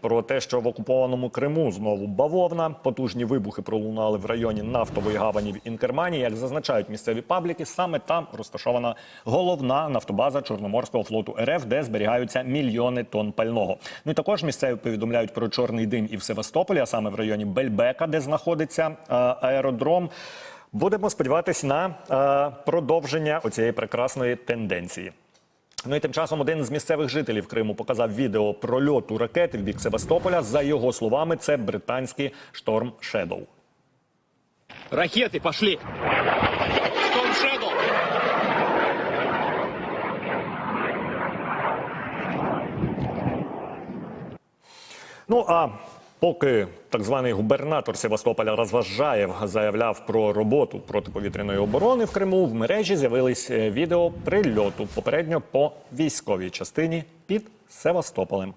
про те, що в окупованому Криму знову бавовна. Потужні вибухи пролунали в районі нафтової гавані в Інкермані. Як зазначають місцеві пабліки, саме там розташована головна нафтобаза Чорноморського флоту РФ, де зберігаються мільйони тонн пального. Ну і також місцеві повідомляють про чорний дим і в Севастополі, а саме в районі Бельбека, де знаходиться е, аеродром. Будемо сподіватися на е, продовження оцієї прекрасної тенденції. Ну і тим часом один з місцевих жителів Криму показав відео прольоту ракети в бік Севастополя. За його словами, це британський шторм Шедоу. Ракеты пошли! Storm Shadow! Ну а поки так званий губернатор Севастополя Розважаєв заявляв про роботу протиповітряної оборони в Криму, в мережі з'явились е, відео прильоту попередньо по військовій частині під Севастополем.